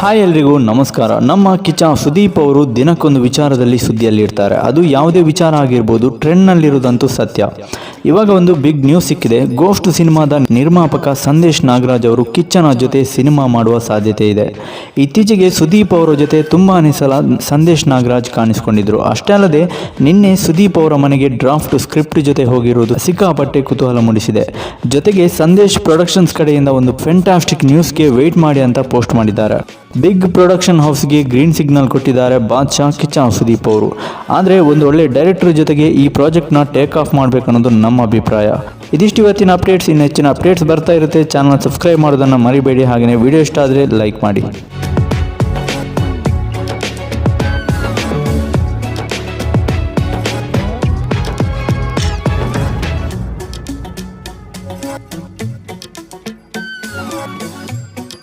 Hi ಎಲ್ರಿಗೂ ನಮಸ್ಕಾರ. ನಮ್ಮ ಕಿಚ್ಚ ಸುದೀಪ್ ಅವರು ದಿನಕ್ಕೊಂದು ವಿಚಾರದಲ್ಲಿ ಸುದ್ದಿಯಲ್ಲಿರ್ತಾರೆ. ಅದು ಯಾವುದೇ ವಿಚಾರ ಆಗಿರ್ಬೋದು, ಟ್ರೆಂಡ್ನಲ್ಲಿರುವುದಂತೂ ಸತ್ಯ. ಇವಾಗ ಒಂದು ಬಿಗ್ ನ್ಯೂಸ್ ಸಿಕ್ಕಿದೆ. ಗೋಸ್ಟ್ ಸಿನಿಮಾದ ನಿರ್ಮಾಪಕ ಸಂದೇಶ್ ನಾಗರಾಜ್ ಅವರು ಕಿಚ್ಚನ ಜೊತೆ ಸಿನಿಮಾ ಮಾಡುವ ಸಾಧ್ಯತೆ ಇದೆ. ಇತ್ತೀಚೆಗೆ ಸುದೀಪ್ ಅವರ ಜೊತೆ ತುಂಬಾ ಸಲ ಸಂದೇಶ್ ನಾಗರಾಜ್ ಕಾಣಿಸಿಕೊಂಡಿದ್ರು. ಅಷ್ಟೇ ಅಲ್ಲದೆ, ನಿನ್ನೆ ಸುದೀಪ್ ಅವರ ಮನೆಗೆ ಡ್ರಾಫ್ಟ್ ಸ್ಕ್ರಿಪ್ಟ್ ಜೊತೆ ಹೋಗಿರುವುದು ಸಿಕ್ಕಾಪಟ್ಟೆ ಕುತೂಹಲ ಮೂಡಿಸಿದೆ. ಜೊತೆಗೆ ಸಂದೇಶ್ ಪ್ರೊಡಕ್ಷನ್ಸ್ ಕಡೆಯಿಂದ ಒಂದು ಫೆಂಟಾಸ್ಟಿಕ್ ನ್ಯೂಸ್ಗೆ ವೆಯ್ಟ್ ಮಾಡಿ ಅಂತ ಪೋಸ್ಟ್ ಮಾಡಿದ್ದಾರೆ. ಬಿಗ್ ಪ್ರೊಡಕ್ಷನ್ ಹೌಸ್ಗೆ ಗ್ರೀನ್ ಸಿಗ್ನಲ್ ಕೊಟ್ಟಿದ್ದಾರೆ ಬಾದ್ಶಾ ಕಿಚ್ಚಾ ಸುದೀಪ್ ಅವರು. ಆದರೆ ಒಂದು ಒಳ್ಳೆ ಡೈರೆಕ್ಟರ್ ಜೊತೆಗೆ ಈ ಪ್ರಾಜೆಕ್ಟ್ನ ಟೇಕ್ ಆಫ್ ಮಾಡಬೇಕನ್ನೋದು ನಮ್ಮ ಅಭಿಪ್ರಾಯ. ಇದಿಷ್ಟು ಇವತ್ತಿನ ಅಪ್ಡೇಟ್ಸ್. ಇನ್ನು ಹೆಚ್ಚಿನ ಅಪ್ಡೇಟ್ಸ್ ಬರ್ತಾ ಇರುತ್ತೆ. ಚಾನಲ್ ಸಬ್ಸ್ಕ್ರೈಬ್ ಮಾಡೋದನ್ನು ಮರಿಬೇಡಿ. ಹಾಗೆಯೇ ವಿಡಿಯೋ ಇಷ್ಟ ಆದರೆ ಲೈಕ್ ಮಾಡಿ.